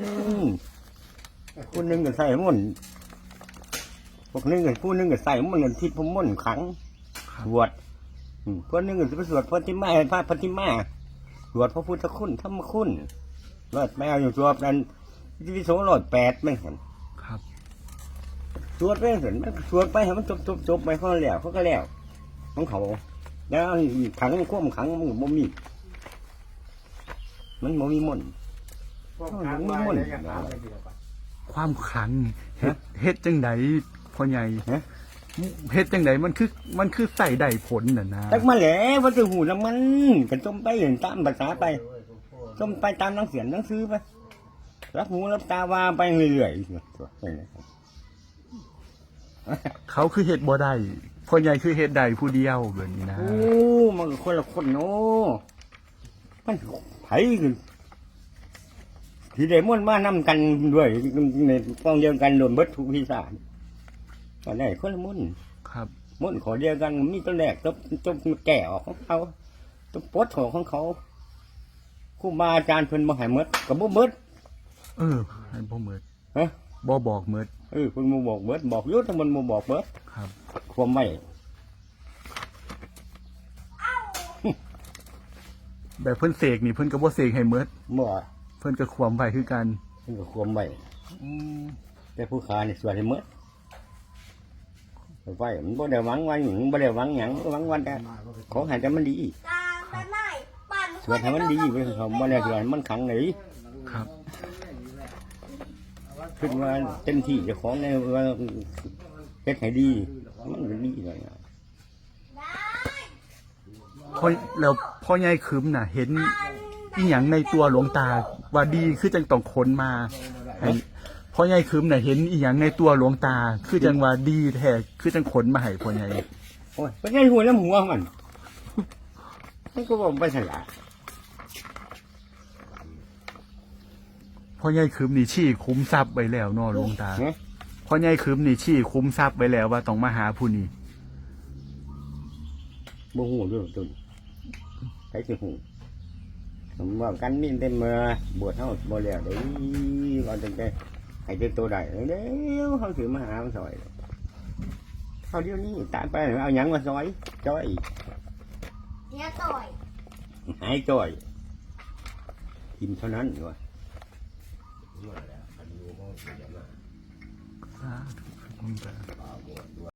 อืมผู้หนึงก็ใส่ม่นต์พวกหนึงก็ผู้หนึงก็ใส่ม่นต์กันทิพย์พม่นต์ขังสวดอืมพวกหนึงก็จะไปสวดพระติมาพระปฏิมาสวดพระพุทธคุณธรรมคุณรอดแมวอยู่สวดนั้นที่วิโสรอดแปดไม่เห็นครับสวดไปเห็นมันสวดไปให้มันจบจบจบไปเขาแล้วเขาก็แล้วของเขาแล้วขังควบขังมันก็บ่มี มันบ่มีมนต์มันมีมนต์ ความขลังนี่เฮ็ดเฮ็ดจังไดพ่อใหญ่ฮะเฮ็ดจังไดมันคือมันคือใส่ได้ผลน่ะนะตักมาแหล้วว่าจะหูน้ำมันกันจมไปเห็นตามภาษาไปจมไปตามหนังเสียงหนังซื้อไปรับหูรับตาว่าไปเรื่อยๆเขาคือเฮ็ดบ่ได้พ่อใหญ่คือเฮ็ดได้ผู้เดียวแบบนี้นะโอ้มันก็คนละคนเนาะมันไผกัน ที่ได้ม่วนมานำกันด้วยในฟองเดียวกันรวมเบิดทุกพิสารก็ได้คนละมุ่นครับมุ่นขอเดียวกันมีตัวแรกตัวตัวแก่ออกของเขาตัวปดของของเขาครูบาอาจารย์เพิ่นบ่ให้หมดก็บ่เบิดเออให้บ่เมิดฮะบ่บอกเมิดเออเพิ่นบ่บอกเบิดบอกอยู่แต่มันบ่บอกเบิดครับความไว้แบบเพิ่นเสกนี่เพิ่นก็บ่เสกให้เมิดบ่ เพิ่นก็ความไว้คือกันเพิ่นก็ความไว้แต่ผู้ค้านี่สวดให้หมดไว้มันบ่ได้หวังว่าหยังบ่ได้หวังหยังหวังว่าแต่ของให้แต่มันดีตามไปไหนปั่นสวดให้มันดีเว้ยเขาบ่ได้สวดให้มันขังไหนครับคิดว่าเต็มที่เจ้าของเนี่ยว่าเฮ็ดให้ดี มันก็ดีเลยนะพ่อแล้วพ่อใหญ่คืมน่ะ เห็นอีหยังในตัวหลวงตา ว่าดีคือจังต้องค้นมาให้พ่อใหญ่คืมน่ะเห็นอีหยังในตัวหลวงตา คือจังว่าดีแท้คือจังขนมาให้พ่อใหญ่โอ้ยเป็นไงหัวน้ำหัวมันมันก็บอกไปสละพ่อใหญ่คืมนี่ชี้คุ้มทรัพย์ไว้แล้วเนาะหลวงตาเนาะพ่อใหญ่คืมนี่ชี้คุ้มทรัพย์ไว้แล้วว่าต้องมาหาผู้นี้บ่หูด้วยตุนใครสิหูผมว่ากันมีเต็มเมื่อบวชเฮาบ่แล้วเด้เราจังได๋ให้ เป็นตัวได้เด้วเฮาสิมาหามันซอยเขาเดี๋ยวนี้ตายไปเอาหยังมาซอยจ้อยเนี่ยต่อย